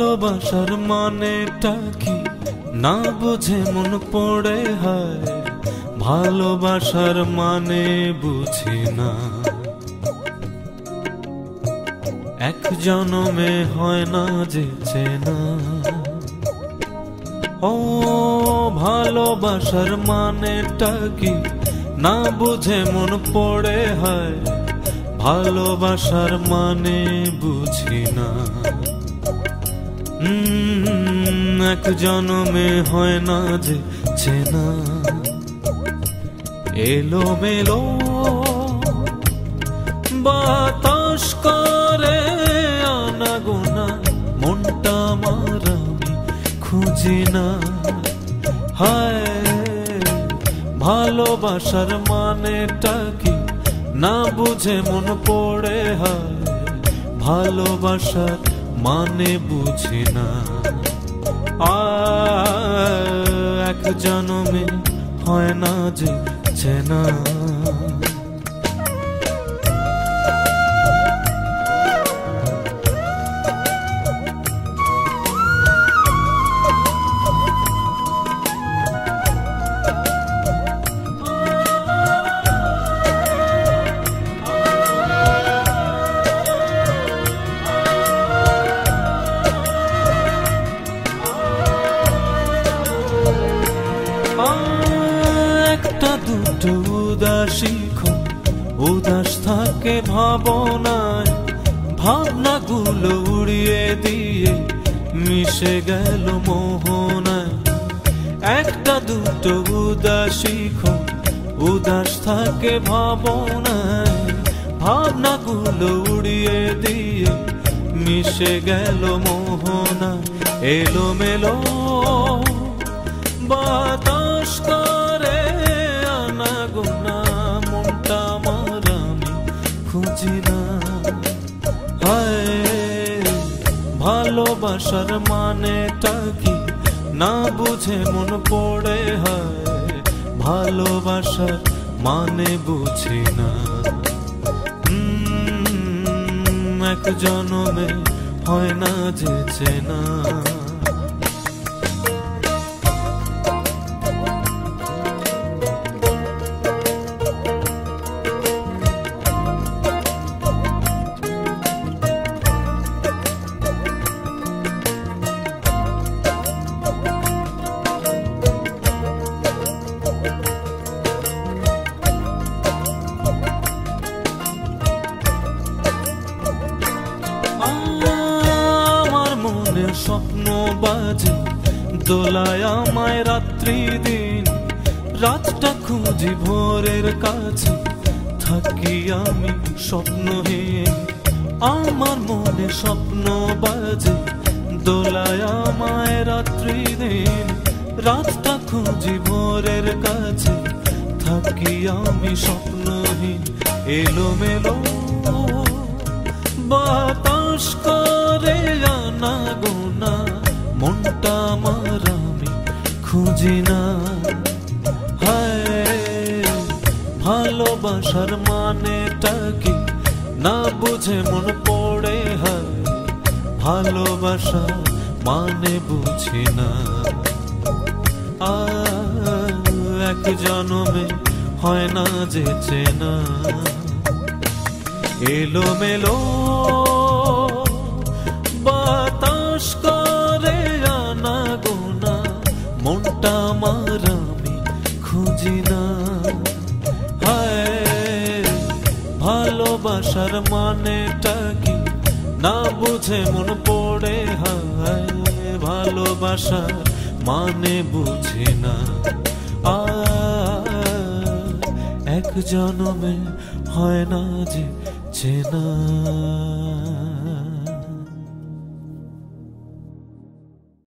ভালোবাসার মানেটা কি? না বুঝে মন পড়ে হয়, ভালোবাসার মানে বুঝি না। এক জনমে হয় না যে চেনা। ও, ভালোবাসার মানেটা কি? না বুঝে মন পড়ে হয়, ভালোবাসার মানে বুঝি না। এক জনমে হয় না যে চেনা। এলো মেলো বাতাস করে আনা গোনা মনটা আমার আমি খুঁজি না। হায়, ভালোবাসার মানেটা কি? না বুঝে মন পড়ে, হায়, ভালোবাসার মানে বুঝে না। এক জনমে হয় না যে চেনা। ক্ষণ উদাস থাকে ভাবনায়, ভাবনাগুলো উড়িয়ে দিয়ে মিশে গেল মোহনায়। একটা দুটো উদাসী ক্ষণ উদাস থাকে ভাবনায়, ভাবনাগুলো উড়িয়ে দিয়ে মিশে গেল মোহনা এলো মেলো বাতাস করে খুঁজি না হায়, ভালোবাসার মানেটা কি? না বুঝে মন পড়ে, হায়, ভালোবাসার মানে বুঝি না। এক জনমে হয় না যে চেনা। আমার মনে স্বপ্ন বাজে। দোলায় আমায় রাত্রি দিন, রাতটা খুঁজি ভোরের কাছে। থাকি আমি স্বপ্নহীন আমার মনে স্বপ্ন বাজে। দোলায় আমায় রাত্রি দিন, রাতটা খুঁজি ভোরের কাছে। থাকি আমি স্বপ্নহীন এলো মেলো বাতাস করে আনা গোনা, মনটা আমার আমি খুঁজি না। ভালোবাসার মানেটা কি? না বুঝে মন পড়ে, হায় ভালোবাসা মানে বুঝি না। এক জনমে হয় না যে চেনা। এলো মেলো মনটা আমার আমি খুঁজি না। হায়, ভালোবাসার মানেটা কি? না বুঝে মন পড়ে, হায়, ভালোবাসার মানে বুঝি না। এক জনমে হয় না যে চেনা।